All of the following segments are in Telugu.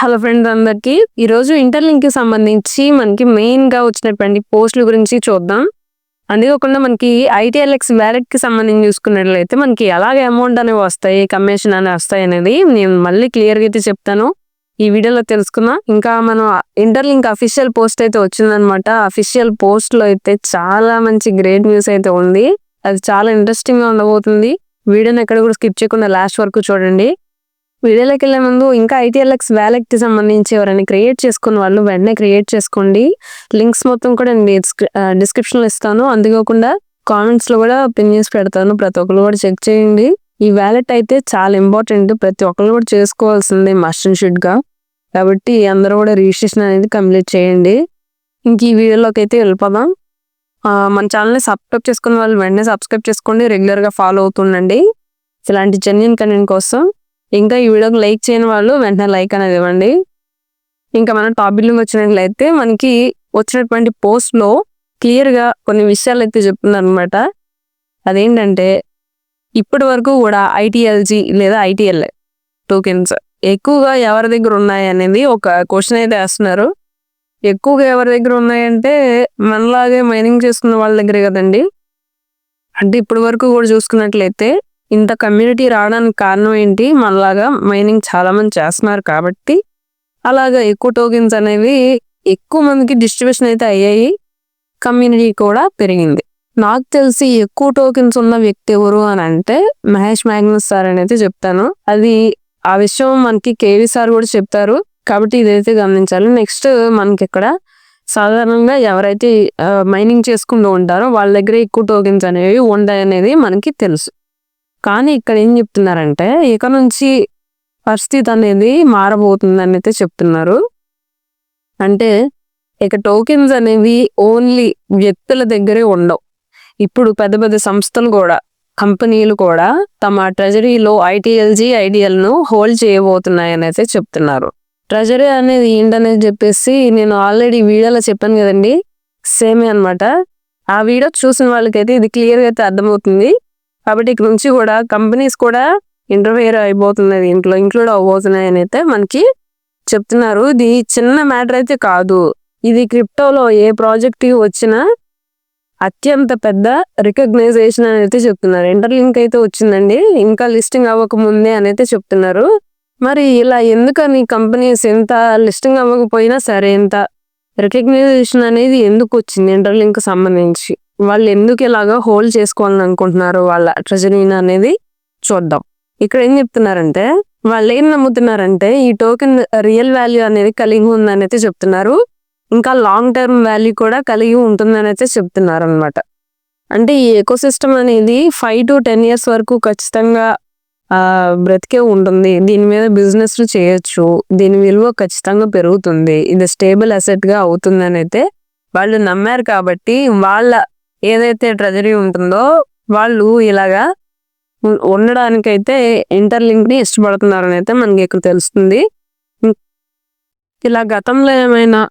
హలో ఫ్రెండ్స్ అందరికి. ఈరోజు ఇంటర్లింక్కి సంబంధించి మనకి మెయిన్గా వచ్చినటువంటి పోస్టుల గురించి చూద్దాం. అంతేకాకుండా మనకి ఐటీఎల్ఎక్స్ వ్యాలెట్కి సంబంధించి చూసుకున్నట్లయితే మనకి ఎలాగ అమౌంట్ అనేవి వస్తాయి కమిషన్ అనేవి వస్తాయి అనేది నేను మళ్ళీ క్లియర్గా అయితే చెప్తాను. ఈ వీడియోలో తెలుసుకుందాం. ఇంకా మనం ఇంటర్లింక్ అఫీషియల్ పోస్ట్ అయితే వచ్చిందనమాట అఫీషియల్ పోస్ట్లో అయితే చాలా మంచి గ్రేట్ న్యూస్ అయితే ఉంది. అది చాలా ఇంట్రెస్టింగ్గా ఉండబోతుంది. వీడియోని ఎక్కడ కూడా స్కిప్ చేయకుండా లాస్ట్ వరకు చూడండి. వీడియోలోకి వెళ్ళే ముందు ఇంకా ఐటీఎల్ఎక్స్ వ్యాలెట్కి సంబంధించి ఎవరైనా క్రియేట్ చేసుకున్న వాళ్ళు వెంటనే క్రియేట్ చేసుకోండి. లింక్స్ మొత్తం కూడా నేను డిస్క్రిప్షన్లో ఇస్తాను. అందుకోకుండా కామెంట్స్లో కూడా పిన్ చేసి పెడతాను. ప్రతి ఒక్కరు కూడా చెక్ చేయండి. ఈ వ్యాలెట్ అయితే చాలా ఇంపార్టెంట్. ప్రతి ఒక్కరు కూడా చేసుకోవాల్సిందే మస్ట్ అండ్ కాబట్టి అందరూ కూడా రిజిస్ట్రేషన్ అనేది కంప్లీట్ చేయండి. ఇంక ఈ వీడియోలోకి అయితే వెళ్ళిపోదాం. మన ఛానల్ని సబ్స్క్రైబ్ చేసుకున్న వాళ్ళు వెంటనే సబ్స్క్రైబ్ చేసుకోండి. రెగ్యులర్గా ఫాలో అవుతుండండి. ఇలాంటి జెన్యున్ కంటెంట్ కోసం ఇంకా ఈ వీడియోకి లైక్ చేయని వాళ్ళు వెంటనే లైక్ అనేది ఇవ్వండి. ఇంకా మనం టాప్ బిల్డింగ్ వచ్చినట్లయితే మనకి వచ్చినటువంటి పోస్ట్లో క్లియర్గా కొన్ని విషయాలు అయితే చెప్తున్నారనమాట అదేంటంటే ఇప్పటి వరకు కూడా ఐటీఎల్జీ లేదా ఐటీఎల్ టోకెన్స్ ఎక్కువగా ఎవరి దగ్గర ఉన్నాయి అనేది ఒక క్వశ్చన్ అయితే వేస్తున్నారు. ఎక్కువగా ఎవరి దగ్గర ఉన్నాయంటే మనలాగే మైనింగ్ చేసుకున్న వాళ్ళ దగ్గరే కదండి. అంటే ఇప్పటి వరకు కూడా చూసుకున్నట్లయితే ఇంత కమ్యూనిటీ రావడానికి కారణం ఏంటి? మనలాగా మైనింగ్ చాలా మంది చేస్తున్నారు కాబట్టి. అలాగా ఎక్కువ టోకెన్స్ అనేవి ఎక్కువ మందికి డిస్ట్రిబ్యూషన్ అయితే అయ్యాయి. కమ్యూనిటీ కూడా పెరిగింది. నాకు తెలిసి ఎక్కువ టోకెన్స్ ఉన్న వ్యక్తి ఎవరు అని అంటే మహేష్ మ్యాగ్నస్ సార్ అని అయితే చెప్తాను. అది ఆ విషయం మనకి కేవీ సార్ కూడా చెప్తారు. కాబట్టి ఇదైతే గమనించాలి. నెక్స్ట్ మనకి ఇక్కడ సాధారణంగా ఎవరైతే మైనింగ్ చేసుకుంటూ ఉంటారో వాళ్ళ దగ్గర ఎక్కువ టోకెన్స్ అనేవి ఉంటాయి అనేది మనకి తెలుసు. కానీ ఇక్కడ ఏం చెప్తున్నారంటే ఇక నుంచి పరిస్థితి అనేది మారబోతుందని అయితే చెప్తున్నారు. అంటే ఇక టోకెన్స్ అనేవి ఓన్లీ వ్యక్తుల దగ్గరే ఉండవు. ఇప్పుడు పెద్ద పెద్ద సంస్థలు కూడా కంపెనీలు కూడా తమ ట్రెజరీలో ఐటీఎల్జీ ఐడియల్ను హోల్డ్ చేయబోతున్నాయని అయితే చెప్తున్నారు. ట్రెజరీ అనేది ఏంటనేది చెప్పేసి నేను ఆల్రెడీ వీడియోలో చెప్పాను కదండి. సేమే అన్నమాట. ఆ వీడియో చూసిన వాళ్ళకైతే ఇది క్లియర్గా అయితే అర్థమవుతుంది. కాబట్టి ఇక్కడ నుంచి కూడా కంపెనీస్ కూడా ఇంటర్ఫియర్ అయిపోతున్నాయి ఇంట్లో ఇంక్లూడ్ అవబోతున్నాయి అని అయితే మనకి చెప్తున్నారు. ఇది చిన్న మ్యాటర్ అయితే కాదు. ఇది క్రిప్టోలో ఏ ప్రాజెక్ట్ వచ్చినా అత్యంత పెద్ద రికగ్నైజేషన్ అని అయితే చెప్తున్నారు. ఇంటర్లింక్ అయితే వచ్చిందండి. ఇంకా లిస్టింగ్ అవ్వక ముందే అని అయితే చెప్తున్నారు. మరి ఇలా ఎందుకని కంపెనీస్ ఎంత లిస్టింగ్ అవ్వకపోయినా సరే ఎంత రికగ్నైజేషన్ అనేది ఎందుకు వచ్చింది ఇంటర్లింక్ సంబంధించి? వాళ్ళు ఎందుకు ఇలాగా హోల్డ్ చేసుకోవాలని అనుకుంటున్నారు వాళ్ళ ట్రెజరీని అనేది చూద్దాం. ఇక్కడ ఏం చెప్తున్నారంటే వాళ్ళు ఏం నమ్ముతున్నారంటే ఈ టోకెన్ రియల్ వాల్యూ అనేది కలిగి ఉందని అయితే చెప్తున్నారు. ఇంకా లాంగ్ టర్మ్ వాల్యూ కూడా కలిగి ఉంటుందని అయితే చెప్తున్నారు అనమాట అంటే ఈ ఎకోసిస్టమ్ అనేది ఫైవ్ టు టెన్ ఇయర్స్ వరకు ఖచ్చితంగా బ్రతికే ఉంటుంది. దీని మీద బిజినెస్ చేయొచ్చు. దీని విలువ ఖచ్చితంగా పెరుగుతుంది. ఇది స్టేబుల్ అసెట్గా అవుతుందని అయితే వాళ్ళు నమ్మారు కాబట్టి వాళ్ళ ఏదైతే ట్రెజరీ ఉంటుందో వాళ్ళు ఇలాగా ఉండడానికైతే ఇంటర్లింక్ని ఇష్టపడుతున్నారని అయితే మనకి ఇక్కడ తెలుస్తుంది. ఇలా గతంలో ఏమైనా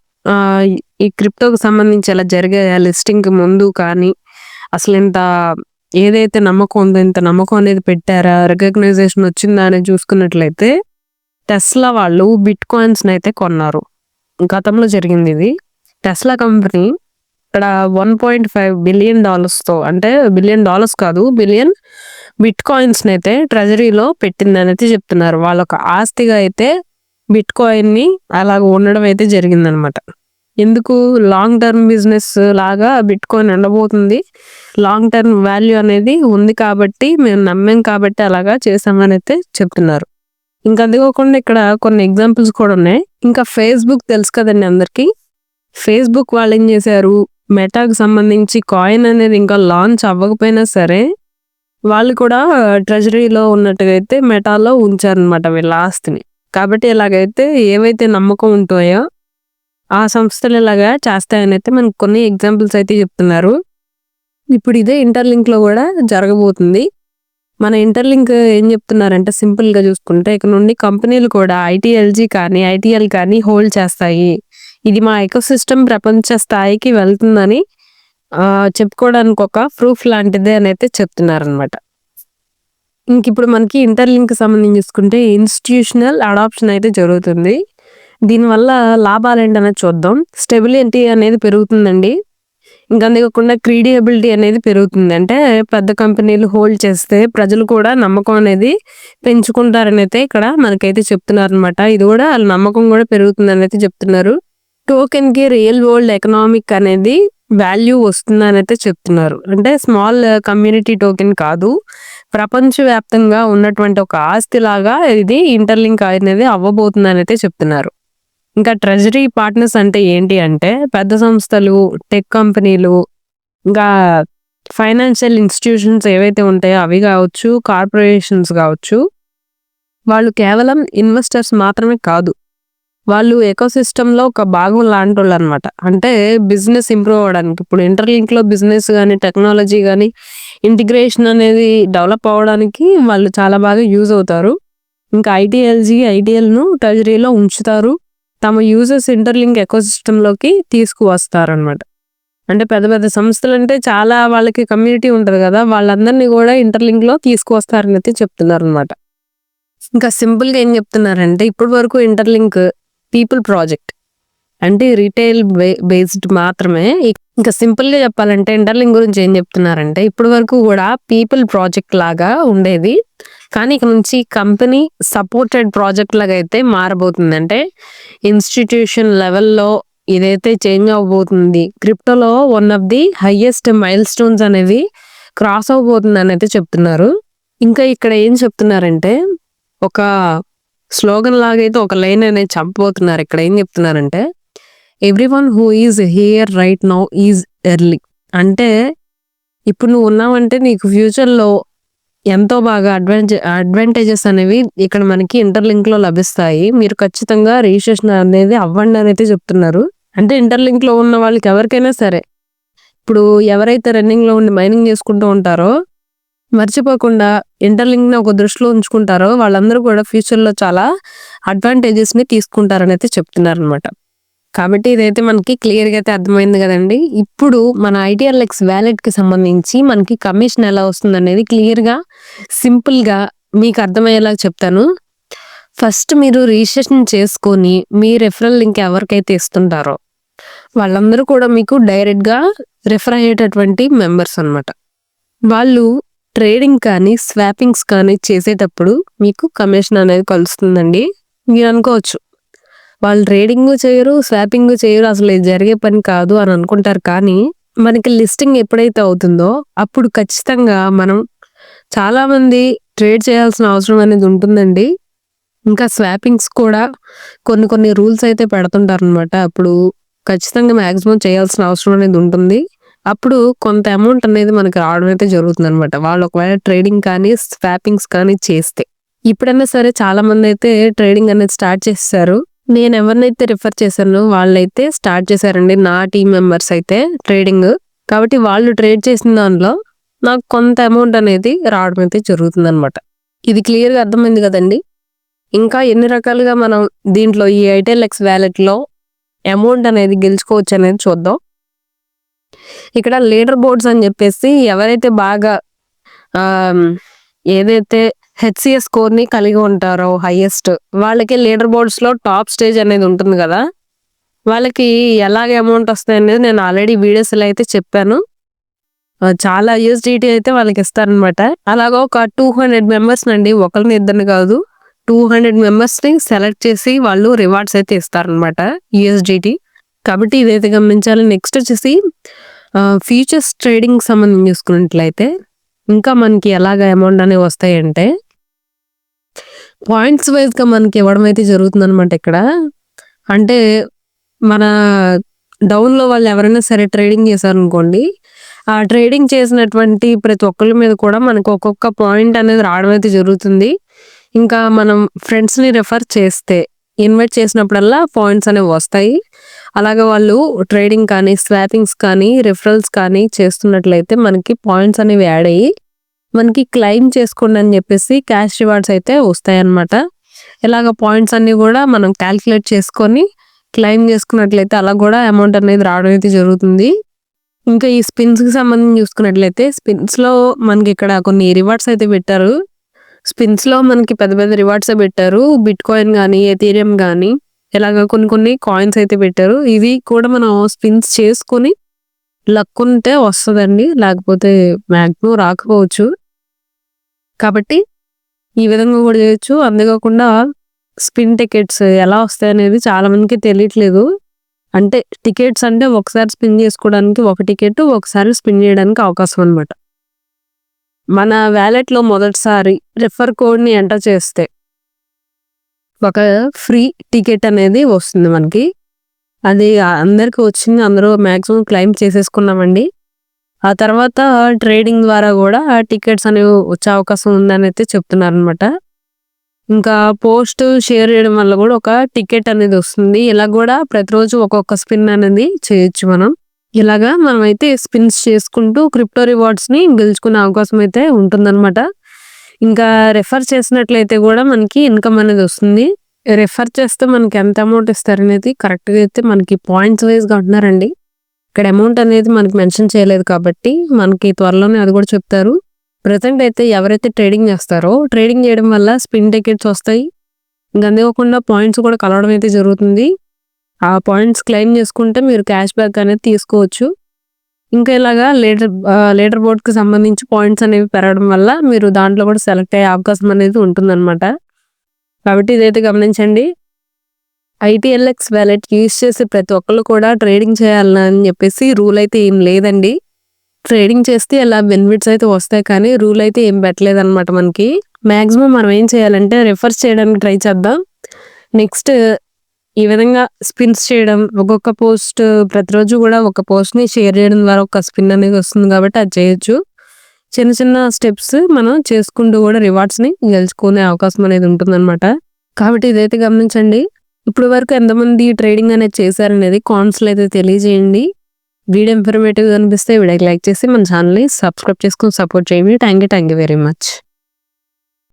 ఈ- క్రిప్టోకి సంబంధించి ఇలా జరిగే లిస్టింగ్కి ముందు కానీ అసలు ఇంత ఏదైతే నమ్మకం ఉందో ఇంత నమ్మకం అనేది పెట్టారా? రికగ్నైజేషన్ వచ్చిందా అనేది చూసుకున్నట్లయితే టెస్లా వాళ్ళు బిట్ కాయిన్స్ని అయితే కొన్నారు. గతంలో జరిగింది ఇది. టెస్లా కంపెనీ ఇక్కడ వన్ పాయింట్ ఫైవ్ బిలియన్ డాలర్స్తో అంటే బిలియన్ డాలర్స్ కాదు బిలియన్ బిట్ కాయిన్స్ని అయితే ట్రెజరీలో పెట్టిందని అయితే చెప్తున్నారు. వాళ్ళ ఒక ఆస్తిగా అయితే బిట్ కాయిన్ని అలాగ ఉండడం అయితే జరిగిందనమాట. ఎందుకు? లాంగ్ టర్మ్ బిజినెస్ లాగా బిట్ కాయిన్ ఉండబోతుంది. లాంగ్ టర్మ్ వాల్యూ అనేది ఉంది కాబట్టి మేము నమ్మాం కాబట్టి అలాగా చేసామని అయితే చెప్తున్నారు. ఇంకా అందుకోకుండా ఇక్కడ కొన్ని ఎగ్జాంపుల్స్ కూడా ఉన్నాయి. ఇంకా ఫేస్బుక్ తెలుసు కదండి అందరికీ. ఫేస్బుక్ వాళ్ళు ఏం చేశారు? మెటాకు సంబంధించి కాయిన్ అనేది ఇంకా లాంచ్ అవ్వకపోయినా సరే వాళ్ళు కూడా ట్రెజరీలో ఉన్నట్టుగా అయితే మెటాలో ఉంచారనమాట వీళ్ళ ఆస్తిని కాబట్టి ఇలాగైతే ఏవైతే నమ్మకం ఉంటాయో ఆ సంస్థలు ఇలాగా చేస్తాయని అయితే మనకు కొన్ని ఎగ్జాంపుల్స్ అయితే చెప్తున్నారు. ఇప్పుడు ఇదే ఇంటర్లింక్లో కూడా జరగబోతుంది. మన ఇంటర్లింక్ ఏం చెప్తున్నారంటే సింపుల్గా చూసుకుంటే ఇక నుండి కంపెనీలు కూడా ఐటీఎల్జీ కానీ ఐటీఎల్ కానీ హోల్డ్ చేస్తాయి. ఇది మా ఎకోసిస్టమ్ ప్రపంచ స్థాయికి వెళ్తుందని చెప్పుకోవడానికి ఒక ప్రూఫ్ లాంటిదే అని అయితే చెప్తున్నారనమాట ఇంక ఇప్పుడు మనకి ఇంటర్లింక్ సంబంధించి చూసుకుంటే ఇన్స్టిట్యూషనల్ అడాప్షన్ అయితే జరుగుతుంది. దీనివల్ల లాభాలు ఏంటనేది చూద్దాం. స్టెబిలిటీ అనేది పెరుగుతుందండి. ఇంకా అంతేకాకుండా క్రీడియబిలిటీ అనేది పెరుగుతుంది. అంటే పెద్ద కంపెనీలు హోల్డ్ చేస్తే ప్రజలు కూడా నమ్మకం అనేది పెంచుకుంటారని అయితే ఇక్కడ మనకైతే చెప్తున్నారు అనమాట ఇది కూడా వాళ్ళ నమ్మకం కూడా పెరుగుతుందని అయితే చెప్తున్నారు. టోకెన్కి రియల్ వరల్డ్ ఎకనామిక్ అనేది వాల్యూ వస్తుందని అయితే చెప్తున్నారు. అంటే స్మాల్ కమ్యూనిటీ టోకెన్ కాదు. ప్రపంచవ్యాప్తంగా ఉన్నటువంటి ఒక ఆస్తి లాగా ఇది ఇంటర్లింక్ అనేది అవ్వబోతుందని అయితే చెప్తున్నారు. ఇంకా ట్రెజరీ పార్ట్నర్స్ అంటే ఏంటి అంటే పెద్ద సంస్థలు టెక్ కంపెనీలు ఇంకా ఫైనాన్షియల్ ఇన్స్టిట్యూషన్స్ ఏవైతే ఉంటాయో అవి కావచ్చు కార్పొరేషన్స్ కావచ్చు వాళ్ళు కేవలం ఇన్వెస్టర్స్ మాత్రమే కాదు. వాళ్ళు ఎకోసిస్టంలో ఒక భాగం లాంటి వాళ్ళు అనమాట అంటే బిజినెస్ ఇంప్రూవ్ అవ్వడానికి. ఇప్పుడు ఇంటర్లింక్లో బిజినెస్ కానీ టెక్నాలజీ కానీ ఇంటిగ్రేషన్ అనేది డెవలప్ అవ్వడానికి వాళ్ళు చాలా బాగా యూజ్ అవుతారు. ఇంకా ఐటీఎల్జీ ఐటీఎల్ను ట్రెజరీలో ఉంచుతారు. తమ యూజర్స్ ఇంటర్లింక్ ఎకోసిస్టంలోకి తీసుకువస్తారనమాట. అంటే పెద్ద పెద్ద సంస్థలు అంటే చాలా వాళ్ళకి కమ్యూనిటీ ఉంటుంది కదా. వాళ్ళందరినీ కూడా ఇంటర్లింక్లో తీసుకువస్తారని అయితే చెప్తున్నారు అనమాట ఇంకా సింపుల్గా ఏం చెప్తున్నారంటే ఇప్పటి వరకు ఇంటర్లింక్ పీపుల్ ప్రాజెక్ట్. అంటే రీటైల్ బేస్డ్ మాత్రమే. ఇంకా సింపుల్గా చెప్పాలంటే ఇంటర్లింగ్ గురించి ఏం చెప్తున్నారంటే ఇప్పటి వరకు కూడా పీపుల్ ప్రాజెక్ట్ లాగా ఉండేది. కానీ ఇక నుంచి కంపెనీ సపోర్టెడ్ ప్రాజెక్ట్ లాగా అయితే మారబోతుంది. అంటే ఇన్స్టిట్యూషన్ లెవెల్లో ఇదైతే చేంజ్ అవబోతుంది క్రిప్టోలో one of the highest milestones అనేవి క్రాస్ అవబోతుంది అని అయితే చెప్తున్నారు. ఇంకా ఇక్కడ ఏం చెప్తున్నారంటే ఒక స్లోగన్ లాగైతే ఒక లైన్ అనేది చంపబోతున్నారు. ఇక్కడ ఏం చెప్తున్నారంటే everyone who is here right now is early అంటే ఇప్పుడు నువ్వు ఉన్నావంటే నీకు ఫ్యూచర్లో ఎంతో బాగా అడ్వాంటే అడ్వాంటేజెస్ అనేవి ఇక్కడ మనకి ఇంటర్లింక్లో లభిస్తాయి. మీరు ఖచ్చితంగా రిజిస్ట్రేషన్ అనేది అవ్వండి అని అయితే చెప్తున్నారు. అంటే ఇంటర్లింక్లో ఉన్న వాళ్ళకి ఎవరికైనా సరే ఇప్పుడు ఎవరైతే రన్నింగ్లో ఉండి మైనింగ్ చేసుకుంటూ ఉంటారో మర్చిపోకుండా ఇంటర్లింక్ని ఒక దృష్టిలో ఉంచుకుంటారో వాళ్ళందరూ కూడా ఫ్యూచర్లో చాలా అడ్వాంటేజెస్ని తీసుకుంటారని అయితే చెప్తున్నారు అనమాట కాబట్టి ఇదైతే మనకి క్లియర్గా అయితే అర్థమైంది కదండి. ఇప్పుడు మన ఐటీఆర్ఎక్స్ వ్యాలెట్కి సంబంధించి మనకి కమిషన్ ఎలా వస్తుంది అనేది క్లియర్గా సింపుల్గా మీకు అర్థమయ్యేలా చెప్తాను. ఫస్ట్ మీరు రిజిస్ట్రేషన్ చేసుకొని మీ రెఫరల్ లింక్ ఎవరికైతే ఇస్తుంటారో వాళ్ళందరూ కూడా మీకు డైరెక్ట్గా రెఫర్ అయ్యేటటువంటి మెంబర్స్ అనమాట వాళ్ళు ట్రేడింగ్ కానీ స్వాపింగ్స్ కానీ చేసేటప్పుడు మీకు కమిషన్ అనేది కలుస్తుందండి. మీరు అనుకోవచ్చు వాళ్ళు ట్రేడింగ్ చేయరు స్వాపింగ్ చేయరు అసలు ఇది జరిగే పని కాదు అని అనుకుంటారు. కానీ మనకి లిస్టింగ్ ఎప్పుడైతే అవుతుందో అప్పుడు ఖచ్చితంగా మనం చాలామంది ట్రేడ్ చేయాల్సిన అవసరం అనేది ఉంటుందండి. ఇంకా స్వాపింగ్స్ కూడా కొన్ని కొన్ని రూల్స్ అయితే పెడుతుంటారు అనమాట అప్పుడు ఖచ్చితంగా మ్యాక్సిమం చేయాల్సిన అవసరం అనేది ఉంటుంది. అప్పుడు కొంత అమౌంట్ అనేది మనకి రావడం అయితే జరుగుతుంది అనమాట వాళ్ళు ఒకవేళ ట్రేడింగ్ కానీ స్వాపింగ్స్ కానీ చేస్తే. ఇప్పుడైనా సరే చాలా మంది అయితే ట్రేడింగ్ అనేది స్టార్ట్ చేస్తారు. నేను ఎవరినైతే రిఫర్ చేశానో వాళ్ళైతే స్టార్ట్ చేశారండి. నా టీం మెంబర్స్ అయితే ట్రేడింగ్ కాబట్టి వాళ్ళు ట్రేడ్ చేసిన దానిలో నాకు కొంత అమౌంట్ అనేది రావడం అయితే జరుగుతుంది అనమాట ఇది క్లియర్గా అర్థమైంది కదండి? ఇంకా ఎన్ని రకాలుగా మనం దీంట్లో ఈ ఐటెల్ ఎక్స్ వ్యాలెట్లో అమౌంట్ అనేది గెలుచుకోవచ్చు అనేది చూద్దాం. ఇక్కడ లీడర్ బోర్డ్స్ అని చెప్పేసి ఎవరైతే బాగా ఏదైతే హెచ్సిఎస్ స్కోర్ని కలిగి ఉంటారో హైయెస్ట్ వాళ్ళకి లీడర్ బోర్డ్స్లో టాప్ స్టేజ్ అనేది ఉంటుంది కదా. వాళ్ళకి ఎలాగ అమౌంట్ వస్తాయి అనేది నేను ఆల్రెడీ వీడియోస్లో అయితే చెప్పాను. చాలా యూఎస్డిటీ అయితే వాళ్ళకి ఇస్తారనమాట. అలాగ ఒక టూ హండ్రెడ్ మెంబర్స్ అండి ఒకరిని ఇద్దరిని కాదు టూ హండ్రెడ్ మెంబర్స్ని సెలెక్ట్ చేసి వాళ్ళు రివార్డ్స్ అయితే ఇస్తారనమాట యూఎస్డిటీ కాబట్టి ఇదైతే గమనించాలి. నెక్స్ట్ వచ్చేసి ఫ్యూచర్స్ ట్రేడింగ్ సంబంధించి చూసుకున్నట్లయితే ఇంకా మనకి ఎలాగ అమౌంట్ అనేవి వస్తాయంటే పాయింట్స్ వైజ్గా మనకి ఇవ్వడం అయితే జరుగుతుంది అనమాట ఇక్కడ. అంటే మన డౌన్లో వాళ్ళు ఎవరైనా సరే ట్రేడింగ్ చేశారనుకోండి ఆ ట్రేడింగ్ చేసినటువంటి ప్రతి ఒక్కరి మీద కూడా మనకు ఒక్కొక్క పాయింట్ అనేది రావడం అయితే జరుగుతుంది. ఇంకా మనం ఫ్రెండ్స్ని రెఫర్ చేస్తే ఇన్వైట్ చేసినప్పుడల్లా పాయింట్స్ అనేవి వస్తాయి. అలాగే వాళ్ళు ట్రేడింగ్ కానీ స్వాపింగ్స్ కానీ రిఫరల్స్ కానీ చేస్తున్నట్లయితే మనకి పాయింట్స్ అనేవి యాడ్ అయ్యి మనకి క్లెయిమ్ చేసుకోండి అని చెప్పేసి క్యాష్ రివార్డ్స్ అయితే వస్తాయన్నమాట. ఇలాగ పాయింట్స్ అన్ని కూడా మనం క్యాల్కులేట్ చేసుకొని క్లెయిమ్ చేసుకున్నట్లయితే అలా కూడా అమౌంట్ అనేది రావడం అయితే జరుగుతుంది. ఇంకా ఈ స్పిన్స్కి సంబంధించి చూసుకున్నట్లయితే స్పిన్స్లో మనకి ఇక్కడ కొన్ని రివార్డ్స్ అయితే పెట్టారు. స్పిన్స్లో మనకి పెద్ద పెద్ద రివార్డ్స్ పెట్టారు. బిట్ కాయిన్ కానీ ఎథీరియం కానీ ఇలాగ కొన్ని కొన్ని కాయిన్స్ అయితే పెట్టారు. ఇవి కూడా మనం స్పిన్స్ చేసుకొని లక్ ఉంటే వస్తుందండి. లేకపోతే మ్యాక్సిమం రాకపోవచ్చు. కాబట్టి ఈ విధంగా కూడా చేయొచ్చు. అంతేకాకుండా స్పిన్ టికెట్స్ ఎలా వస్తాయి అనేది చాలా మందికి తెలియట్లేదు. అంటే టికెట్స్ అంటే ఒకసారి స్పిన్ చేసుకోవడానికి ఒక టికెట్ ఒకసారి స్పిన్ చేయడానికి అవకాశం అనమాట మన వ్యాలెట్లో మొదటిసారి రిఫర్ కోడ్ని ఎంటర్ చేస్తే ఒక ఫ్రీ టికెట్ అనేది వస్తుంది మనకి. అది అందరికి వచ్చింది. అందరూ మ్యాక్సిమం క్లైమ్ చేసేసుకున్నామండి. ఆ తర్వాత ట్రేడింగ్ ద్వారా కూడా టికెట్స్ అనేవి వచ్చే అవకాశం ఉందని అయితే చెప్తున్నారనమాట ఇంకా పోస్ట్ షేర్ చేయడం వల్ల కూడా ఒక టికెట్ అనేది వస్తుంది. ఇలా కూడా ప్రతిరోజు ఒక్కొక్క స్పిన్ అనేది చేయొచ్చు మనం. ఇలాగా మనం అయితే స్పిన్స్ చేసుకుంటూ క్రిప్టో రివార్డ్స్ని గెలుచుకునే అవకాశం అయితే ఉంటుందన్నమాట. ఇంకా రెఫర్ చేసినట్లయితే కూడా మనకి ఇన్కమ్ అనేది వస్తుంది. రెఫర్ చేస్తే మనకి ఎంత అమౌంట్ ఇస్తారు అనేది కరెక్ట్గా అయితే మనకి పాయింట్స్ వైజ్గా అంటున్నారండి. ఇక్కడ అమౌంట్ అనేది మనకి మెన్షన్ చేయలేదు కాబట్టి మనకి త్వరలోనే అది కూడా చెప్తారు. ప్రజెంట్ అయితే ఎవరైతే ట్రేడింగ్ చేస్తారో ట్రేడింగ్ చేయడం వల్ల స్పిన్ టికెట్స్ వస్తాయి. ఇంకా అంతేకాకుండా పాయింట్స్ కూడా కలవడం అయితే జరుగుతుంది. ఆ పాయింట్స్ క్లెయిమ్ చేసుకుంటే మీరు క్యాష్ బ్యాక్ అనేది తీసుకోవచ్చు. ఇంకా ఇలాగా లేటర్ లేటర్ బోర్డ్కి సంబంధించి పాయింట్స్ అనేవి పెరగడం వల్ల మీరు దాంట్లో కూడా సెలెక్ట్ అయ్యే అవకాశం అనేది ఉంటుందన్నమాట. కాబట్టి ఇదైతే గమనించండి. ఐటీఎల్ఎక్స్ వ్యాలెట్ యూజ్ చేసే ప్రతి ఒక్కళ్ళు కూడా ట్రేడింగ్ చేయాలని చెప్పేసి రూల్ అయితే ఏం లేదండి. ట్రేడింగ్ చేస్తే ఇలా బెనిఫిట్స్ అయితే వస్తాయి కానీ రూల్ అయితే ఏం పెట్టలేదు అనమాట మనకి. మ్యాక్సిమం మనం ఏం చేయాలంటే రిఫర్స్ చేయడానికి ట్రై చేద్దాం. నెక్స్ట్ ఈ విధంగా స్పిన్స్ చేయడం ఒక్కొక్క పోస్ట్ ప్రతిరోజు కూడా ఒక పోస్ట్ని షేర్ చేయడం ద్వారా ఒక స్పిన్ అనేది వస్తుంది కాబట్టి అది చేయొచ్చు. చిన్న చిన్న స్టెప్స్ మనం చేసుకుంటూ కూడా రివార్డ్స్ని గెలుచుకునే అవకాశం అనేది ఉంటుందన్నమాట. కాబట్టి ఇదైతే గమనించండి. ఇప్పుడు వరకు ఎంతమంది ట్రేడింగ్ అనేది చేశారనేది కాన్స్లో అయితే తెలియజేయండి. వీడియో ఇన్ఫర్మేటివ్ అనిపిస్తే వీడియోకి లైక్ చేసి మన ఛానల్ని సబ్స్క్రైబ్ చేసుకుని సపోర్ట్ చేయండి. Thank you thank you very much